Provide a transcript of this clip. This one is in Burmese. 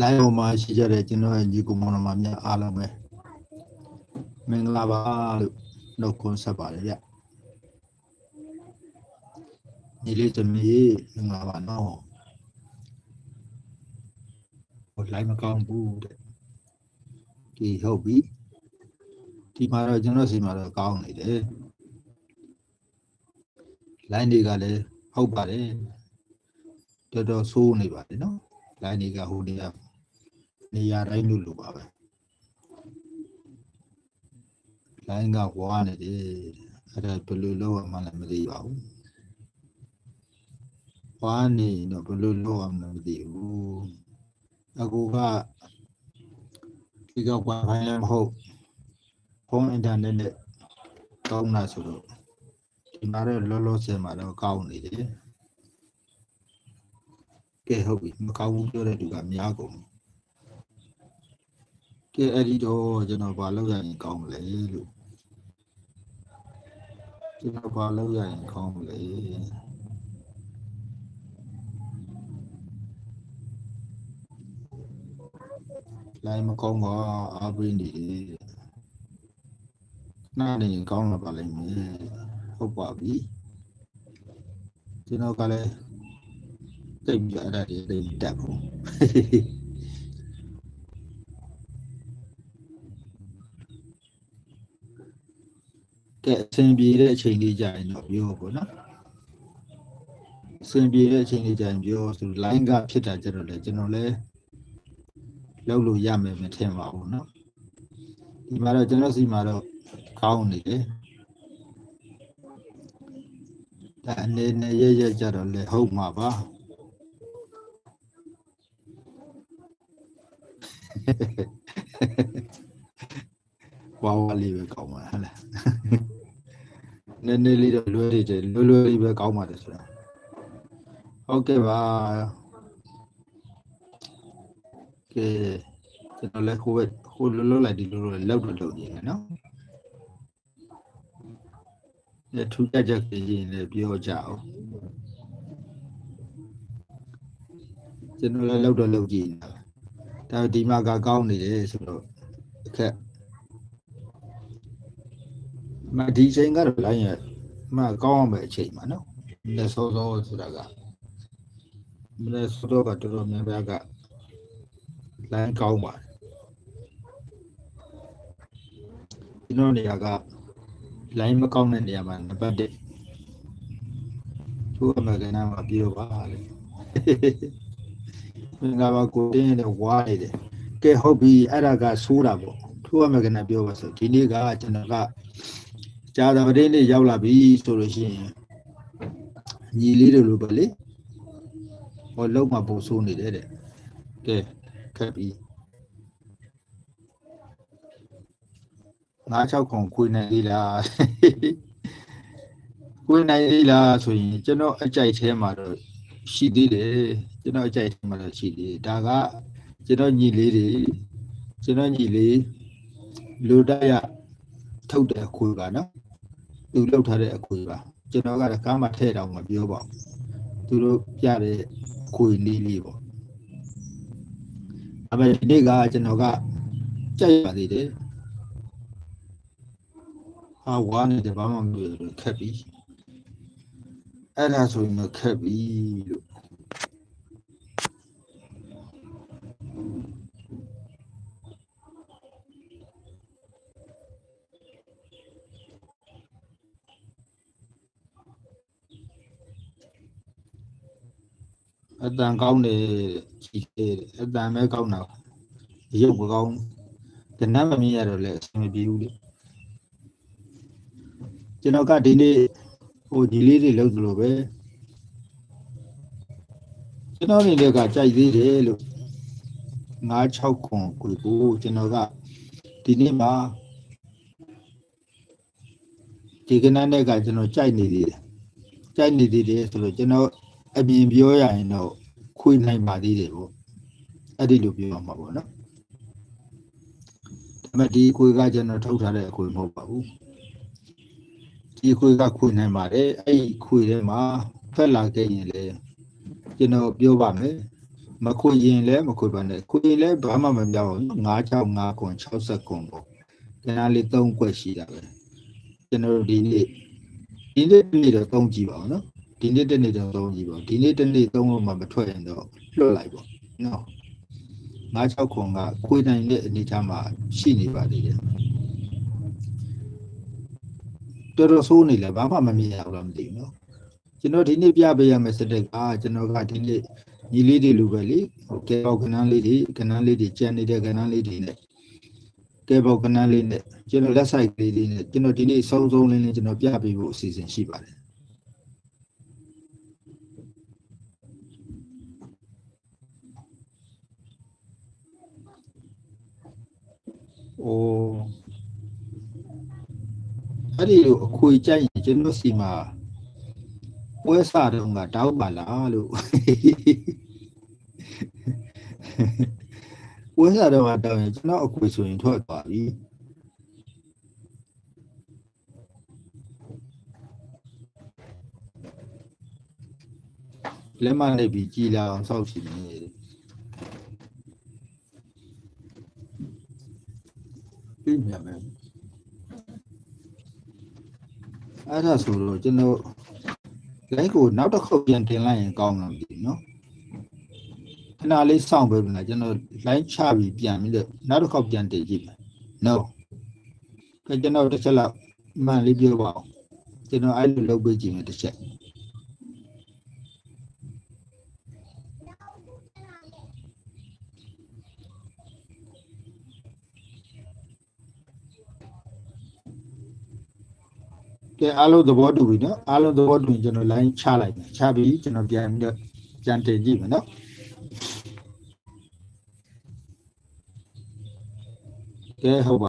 လိုင်းပေါ်မှာရှိကြတဲ့ကျွန်တော်ရဲ့ညီကောင်မောင်နှမများအားလုံးပဲမင်္ဂလာပါလို့နှုတ်ခွန်းဆက်ပါတယ်ဗျညီလေးသမီးမင်္ဂလာပါနော်ဟိုလိုင်းမကောင်းဘူးတဲ့ဒီဟုတ်ပြီဒီမှာတော့ကျွန်တော်စီမှာတော့ကောင်းနေတယ်လိုင်းတွေကလည်းဟုတ်ပါတယ်တော်တော်ဆိုးနေပါတယ်နော်လိုင်းတွေကဟိုနေရာ နေရာတိုင်းလို့လို့ပါပဲလိုင်းကဝါနေတယ်အဲ့ဒါဘယ်လိုလုပ်ရမှလည်းမသိပါဘူးဝါနေတော့ဘယ်လိုလုပ်ရမှလည်းမသိဘူးအကူကဒီကဝါဖိုင်လည်းမဟုတ်ဖုန်းအင်တာနက်နဲ့ကောင်းတာဆိုတော့ဒီမှာတော့လောလောဆယ်မှာတော့ကောင်းနေတယ်ကဲဟုတ်ပြီမကောင်းဘူးပြောတဲ့သူကများကုန်ပြီ ကဲအဲ့ဒီတော့ကျွန်တော်ဘာလုပ်ရရင်ကောင်းမလဲလို့ကျွန်တော်ဘာလုပ်ရရင်ကောင်းမလဲလိုင်းမကောင်းပါအပင်းနေတယ်နားနေရင်ကောင်းလာပါလိမ့်မယ်ဟုတ်ပါပြီကျွန်တော်ကလည်းတိတ်ပြီးအဲ့ဒါတွေတိတ်တက်ဘူး ကဲအဆင်ပြေတဲ့အချိန်လေးကြာရင်တော့ပြောပေါ့နော်အဆင်ပြေတဲ့အချိန်လေးကြာရင်ပြောဆို line ကဖြစ်တာကြတော့လေကျွန်တော်လည်းလောက်လို့ရမယ်မထင်ပါဘူးနော်ဒီမှာတော့ကျွန်တော်စီမှာတော့ကောင်းနေတယ်ဒါအနေနဲ့ရရကြတော့လေဟုတ်မှာပါဝါဝါလေးပဲကောင်းပါဟဲ့လား နည်းနည်းလေးတော့လွယ်နေတယ်လွယ်လွယ်လေးပဲကောင်းပါတယ်ဆိုတာဟုတ်ကဲ့ပါကဲကျွန်တော်လည်းဟိုဘက်ဟိုလွတ်လွတ်လိုက်ဒီလိုလိုလောက်တော့လုပ်နေတယ်နော်ဒီထူးကြကြကြရင်လည်းပြောကြအောင်ကျွန်တော်လည်းလောက်တော့လောက်ကြည့်နေတာဒါဒီမှာကကောင်းနေတယ်ဆိုတော့အခက် မဒီချိန်ကတော့လိုင်းရမကောင်းအောင်ပဲအချိန်မှာနော်လက်စောစောဆိုတာကမလက်စောစောကတော်တော်များများကလိုင်းကောင်းပါတယ်ကျွန်တော်နေရာကလိုင်းမကောင်းတဲ့နေရာမှာနံပါတ်1သူ့အမကနာမှာပြေတော့ပါလေမင်္ဂလာပါကိုတင်းနဲ့ဝါနေတယ်ကဲဟုတ်ပြီအဲ့ဒါကဆိုးတာပေါ့သူ့အမကနာပြောပါဆိုဒီနေ့ကကျွန်တော်က ကြာသပတေးနေ့ရောက်လာပြီဆိုလို့ရှိရင်ညီလေးတို့လိုပဲလေဟောလုံးမှာပုံဆိုးနေတယ်တဲ့ကဲခက်ပြီငါး6ခုခွေနိုင်သေးလားခွေနိုင်သေးလားဆိုရင်ကျွန်တော်အကြိုက်ထဲမှာတော့ရှိသေးတယ်ကျွန်တော်အကြိုက်ထဲမှာတော့ရှိသေးတယ်ဒါကကျွန်တော်ညီလေးတွေကျွန်တော်ညီလေးလူတက်ရထုတ်တဲ့အခွေပါနော် သူလောက်ထားတဲ့အခွေပါကျွန်တော်ကလည်းကားမှာထည့်တော့မပြောပါဘူးသူတို့ပြတဲ့ခွေလေးလေးပေါ့အမေဒီနေ့ကကျွန်တော်ကကြိုက်ပါသေးတယ်ဟာဝါနေတယ်ဘာမှမပြောဘူးခက်ပြီအဲ့ဒါဆိုရင်တော့ခက်ပြီလို့အ တန်ကောင်းတယ်ကြီးတယ်အတန်ပဲကောင်းတာရုပ်မကောင်းတနတ်မမြင်ရတော့လည်းအဆင်မပြေဘူးလေကျွန်တော်ကဒီနေ့ဟိုဒီလေးတွေလုပ်သလိုပဲကျွန်တော်နေလည်းကကြိုက်သေးတယ်လို့96ခွန်ကိုကိုကျွန်တော်ကဒီနေ့မှာဒီကနေ့နဲ့ကကျွန်တော်ကြိုက်နေသေးတယ်ကြိုက်နေသေးတယ်ဆိုတော့ကျွန်တော်အပြင်ပြောရရင်တော့ ခွေနိုင်ပါသေးတယ်ပေါ့အဲ့ဒီလိုပြောမှာပေါ့နော်ဒါပေမဲ့ဒီခွေကကျွန်တော်ထုတ်ထားတဲ့ခွေမဟုတ်ပါဘူးဒီခွေကခွေနိုင်ပါတယ်အဲ့ဒီခွေထဲမှာဖက်လာခဲ့ရင်လေကျွန်တော်ပြောပါမယ်မခွေရင်လည်းမခွေပါနဲ့ခွေရင်လည်းဘာမှမပြောင်းဘူး965ခွန်60ခွန်ပေါ့ကနာလေး3ကွက်ရှိတာပဲကျွန်တော်တို့ဒီနေ့ဒီနေ့တစ်နေ့တော့သုံးကြည့်ပါဦးနော် ဒီနေ့တစ်နေ့တော့သုံးကြည့်ပါဦးဒီနေ့တစ်နေ့သုံးလို့မှမထွက်ရင်တော့လွတ်လိုက်ပေါ့နော်96ခွန်ကခွေနိုင်တဲ့အနေအထားမှာရှိနေပါသေးတယ်တော်တော်ဆိုးနေလဲဘာမှမမြင်ရဘူးလားမသိဘူးနော်ကျွန်တော်ဒီနေ့ပြပေးရမယ့်စတက်ကကျွန်တော်ကဒီနေ့ညီလေးတွေလိုပဲလေဟိုကဲပေါက်ကနန်းလေးတွေကနန်းလေးတွေကြံနေတဲ့ကနန်းလေးတွေနဲ့ကဲပေါက်ကနန်းလေးနဲ့ကျွန်တော်လက်ဆိုင်ကလေးလေးနဲ့ကျွန်တော်ဒီနေ့စုံစုံလင်းလင်းကျွန်တော်ပြပေးဖို့အစီအစဉ်ရှိပါတယ်။ အိုးအဲ့ဒီလိုအခွေကြိုက်ရင်ကျွန်တော်စီမှာပွဲစားတော့ကတောက်ပါလားလို့ဝင်းစားတော့ကတောင်းရင်ကျွန်တော်အခွေဆိုရင်ထွက်သွားပြီလက်မလိုက်ပြီးကြည်လာအောင်စောက်ချင်နေ တယ်ပြီးမြမယ်အဲ့ဒါဆိုတော့ကျွန်တော်လိုက်ကိုနောက်တစ်ခေါက်ပြန်တင်လိုက်ရင်ကောင်းမှာမသိဘူးနော်ခဏလေးစောင့်ပေးမလားကျွန်တော် line ချပြီးပြန်ပြီးတော့နောက်တစ်ခေါက်ပြန်တည်ကြည့်မယ် no ကဲကျွန်တော်တစ်ချက်လောက်မှန်လေးပြောပါအောင်ကျွန်တော်အဲ့လိုလုပ်ပေးကြည့်မယ်တစ်ချက် ကဲအားလုံးသဘောတူပြီနော်အားလုံးသဘောတူရင်ကျွန်တော် line ချလိုက်မယ်ချပြီးကျွန်တော်ပြန်ပြီးတော့ပြန်တည်ကြည့်မယ်နော်ကဲဟုတ်ပါ